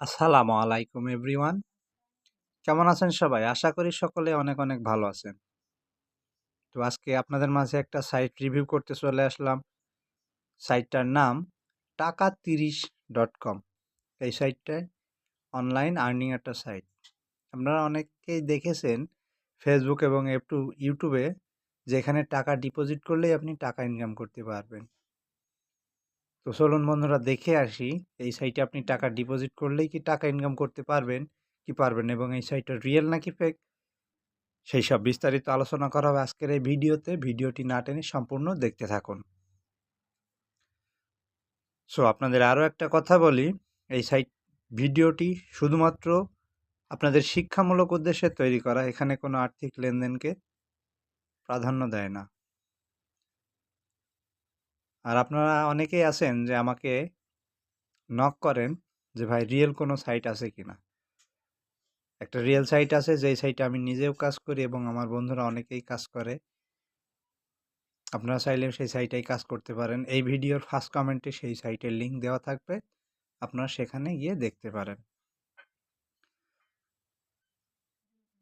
আসসালামু আলাইকুম, এভরিওয়ান। কেমন আছেন সবাই? আশা করি সকলে অনেক অনেক ভালো আছেন। তো আজকে আপনাদের মাঝে একটা সাইট রিভিউ করতে চলে আসলাম। সাইটটার নাম টাকা তিরিশ ডট কম এই সাইটটায় অনলাইন আর্নিং একটা সাইট আপনারা অনেকেই দেখেছেন ফেসবুক এবং একটু ইউটিউবে যেখানে টাকা ডিপোজিট করলেই আপনি টাকা ইনকাম করতে পারবেন। তো চলুন বন্ধুরা দেখে আসি, এই সাইটে আপনি টাকা ডিপোজিট করলেই কি টাকা ইনকাম করতে পারবেন, কি পারবেন এবং এই সাইটটা রিয়েল নাকি ফেক সেই সব বিস্তারিত আলোচনা করা হবে আজকের এই ভিডিওতে। ভিডিওটি না টেনে সম্পূর্ণ দেখতে থাকুন। সো আপনাদের আরও একটা কথা বলি, এই সাইট ভিডিওটি শুধুমাত্র আপনাদের শিক্ষামূলক উদ্দেশ্যে তৈরি করা, এখানে কোনো আর্থিক লেনদেনকে প্রাধান্য দেয় না। আর আপনারা অনেকেই আছেন যে আমাকে নক করেন যে, ভাই রিয়েল কোনো সাইট আছে কি না একটা রিয়েল সাইট আছে, যেই সাইটে আমি নিজেও কাজ করি এবং আমার বন্ধুরা অনেকেই কাজ করে। আপনারা চাইলে সেই সাইটেই কাজ করতে পারেন। এই ভিডিওর ফার্স্ট কমেন্টে সেই সাইটের লিঙ্ক দেওয়া থাকবে। আপনারা সেখানে গিয়ে দেখতে পারেন।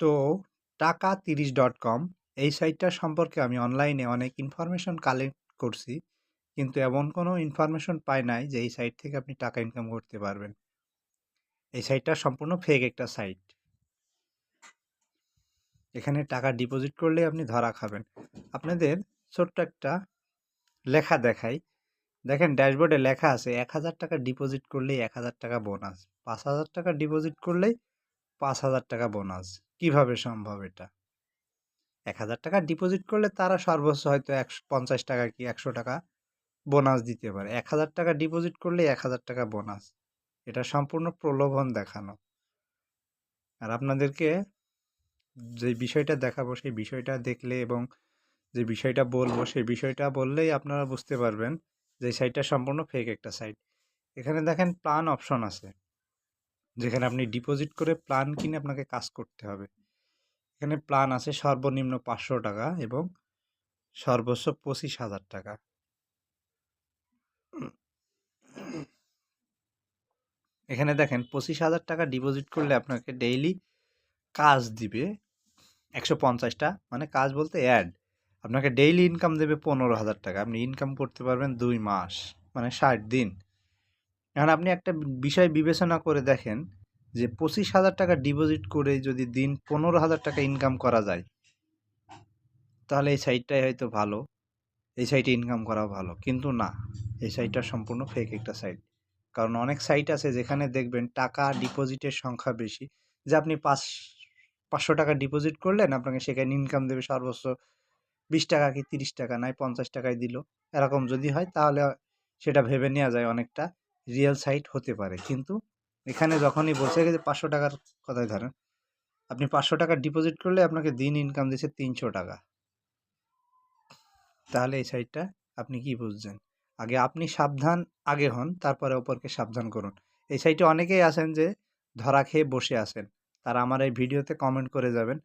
তো, টাকা তিরিশ ডট কম এই সাইটটা সম্পর্কে আমি অনলাইনে অনেক ইনফরমেশন কালেক্ট করছি। কিন্তু এমন কোনো ইনফরমেশন পাই নাই যে, এই সাইট থেকে আপনি টাকা ইনকাম করতে পারবেন। এই সাইটটা সম্পূর্ণ ফেক একটা সাইট এখানে টাকা ডিপোজিট করলে আপনি ধরা খাবেন। আপনাদের ছোট্ট একটা লেখা দেখাই। দেখেন ড্যাশবোর্ডে লেখা আছে, এক হাজার টাকা ডিপোজিট করলেই এক হাজার টাকা বোনাস পাঁচ হাজার টাকা ডিপোজিট করলেই পাঁচ হাজার টাকা বোনাস কীভাবে সম্ভব এটা? এক হাজার টাকা ডিপোজিট করলে তারা সর্বোচ্চ হয়তো একশো, পঞ্চাশ টাকা কি একশো টাকা বোনাস দিতে পারে। এক হাজার টাকা ডিপোজিট করলে এক হাজার টাকা বোনাস। এটা সম্পূর্ণ প্রলোভন দেখানো। আর আপনাদেরকে যে বিষয়টা দেখাবো, সেই বিষয়টা দেখলে এবং যে বিষয়টা বলব, সেই বিষয়টা বললেই আপনারা বুঝতে পারবেন যে সাইটটা সম্পূর্ণ ফেক একটা সাইট এখানে দেখেন প্ল্যান অপশন আছে। যেখানে আপনি ডিপোজিট করে প্ল্যান কিনে আপনাকে কাজ করতে হবে। এখানে প্ল্যান আছে সর্বনিম্ন পাঁচশো টাকা এবং সর্বোচ্চ পঁচিশ হাজার টাকা। এখানে দেখেন পঁচিশ হাজার টাকা ডিপোজিট করলে আপনাকে ডেইলি কাজ দিবে একশো পঞ্চাশটা মানে কাজ বলতে অ্যাড আপনাকে ডেইলি ইনকাম দেবে পনেরো হাজার টাকা। আপনি ইনকাম করতে পারবেন দুই মাস মানে ষাট দিন। এখন আপনি একটা বিষয় বিবেচনা করে দেখেন যে পঁচিশ হাজার টাকা ডিপোজিট করে যদি দিন পনেরো হাজার টাকা ইনকাম করা যায়, তাহলে এই সাইটটাই হয়তো ভালো, এই সাইটে ইনকাম করা ভালো, কিন্তু না, এই সাইটটা সম্পূর্ণ ফেক একটা সাইট কারণ অনেক সাইট আছে যেখানে দেখবেন টাকা ডিপোজিটের সংখ্যা বেশি। যে আপনি পাঁচ, পাঁচশো টাকা ডিপোজিট করলেন, আপনাকে সেখানে ইনকাম দেবে সর্বোচ্চ বিশ টাকা কি তিরিশ টাকা নয় পঞ্চাশ টাকায় দিল। এরকম যদি হয় তাহলে সেটা ভেবে নেওয়া যায় অনেকটা রিয়েল সাইট হতে পারে। কিন্তু এখানে যখনই বলছে যে পাঁচশো টাকার কথাই ধরেন, আপনি পাঁচশো টাকা ডিপোজিট করলে আপনাকে দিন ইনকাম দিচ্ছে তিনশো টাকা। তাহলে এই সাইটটা আপনি কি বুঝছেন? আগে আপনি সাবধান, আগে হন, তারপরে অপরকে সাবধান করুন। এই সাইটে অনেকেই আছেন যে ধরা খেয়ে বসে আছেন। তারা আমার এই ভিডিওতে কমেন্ট করে যাবেন,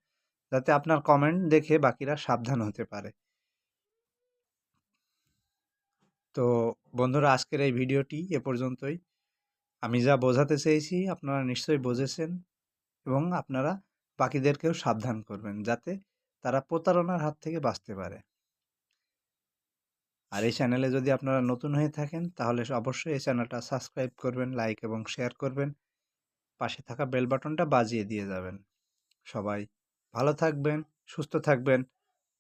যাতে আপনার কমেন্ট দেখে বাকিরা সাবধান হতে পারে। তো বন্ধুরা, আজকের এই ভিডিওটি এ পর্যন্তই। আমি যা বোঝাতে চেয়েছি, আপনারা নিশ্চয়ই বুঝেছেন এবং আপনারা বাকিদেরকেও সাবধান করবেন, যাতে তারা প্রতারণার হাত থেকে বাঁচতে পারে। আর এই চ্যানেলে যদি আপনারা নতুন হয়ে থাকেন, তাহলে অবশ্যই এই চ্যানেলটা সাবস্ক্রাইব করবেন লাইক এবং শেয়ার করবেন। পাশে থাকা বেল বাটনটা বাজিয়ে দিয়ে যাবেন। সবাই ভালো থাকবেন, সুস্থ থাকবেন।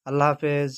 আল্লাহ হাফেজ।